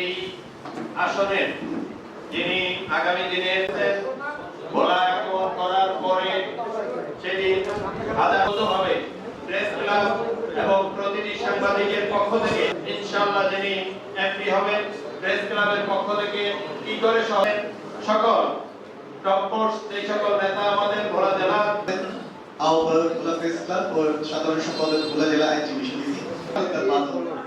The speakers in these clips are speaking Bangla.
এই আসনের যিনি আগামী দিনে করার পরে সেদিন আদালতভাবে প্রেস ক্লাব এবং প্রতিটি সাংবাদিকের পক্ষ থেকে যিনি এমপি হবেন, প্রেস ক্লাবের পক্ষ থেকে কি করে সকল এই সকল নেতা আমাদের ভোলা জেলার আহ্বায়ক প্রেস ক্লাব ও সাধারণ সম্পাদক ভোলা জেলা আইনজীবী সমিতি।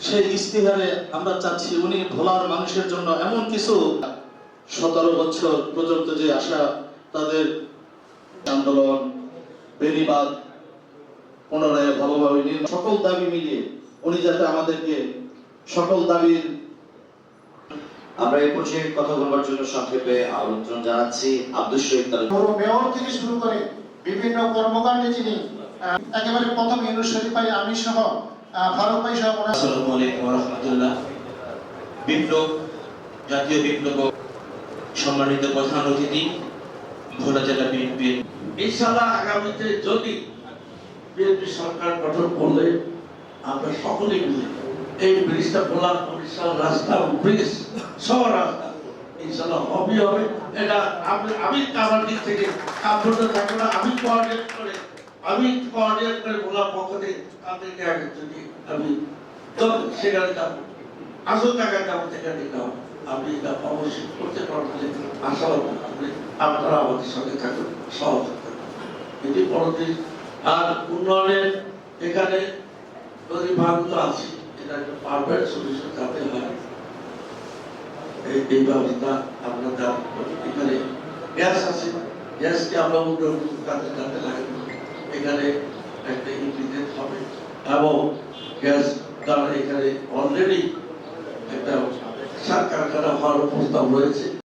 সেই ইস্তিহারে আমরা চাচ্ছি উনি ভোলার মানুষের জন্য এমন কিছু সতেরো বছর পর্যন্ত যে আশা তাদের আন্দোলন বেনিবাদ পুনরায় ভালোভাবে সকল দাবি মিলিয়ে উনি যাতে আমাদেরকে সকল দাবির আমরা এই পর্যায়ে কথা বলবার জন্য সংক্ষেপে আমন্ত্রণ জানাচ্ছি আব্দুল শহীদ বড় মেয়র থেকে শুরু করে বিভিন্ন কর্মকাণ্ডে যিনি একেবারে প্রথম শরীফ ভাই আমি সহ ফারুক ভাই সহ আসসালামু আলাইকুম ওয়া রাহমাতুল্লাহ। বিপ্লব জাতীয় বিপ্লব সম্মানিত প্রধান অতিথি ভোলা জেলা বিএনপি। ইনশাআল্লাহ আগামীতে যদি বিএনপি সরকার গঠন করলে আমরা সকলেই মিলে এই ব্রিজটা খোলা বরিশাল রাস্তা ব্রিজ সব রাস্তা ইনশাআল্লাহ হবে হবে। এটা আমি আমি আমার দিক থেকে আপনাদের থাকবে না আমি কোঅর্ডিনেট করে আমি কোঅর্ডিনেট করে বলার পক্ষ থেকে তাদেরকে আগে যদি আমি তবে সেখানে যাব। আসল জায়গায় যাব সেখানে যাব আমি এটা অবশ্যই করতে পারবেন আশা আপনি আপনারা আমাদের সঙ্গে থাকুন সহজ এটি পরদিন আর উন্নয়নের এখানে যদি ভারত আছে, এটা একটা পারফেক্ট সলিউশন যাতে হয়। এই ব্যবস্থা করি এখানে গ্যাস আছে। গ্যাসকে আমরা উন্নয়ন কাজে কাজে লাগাবো এখানে একটা ইনক্রিজেন্স হবে এবং গ্যাস দ্বারা এখানে অলরেডি একটা সার কারখানা হওয়ার প্রস্তাব রয়েছে।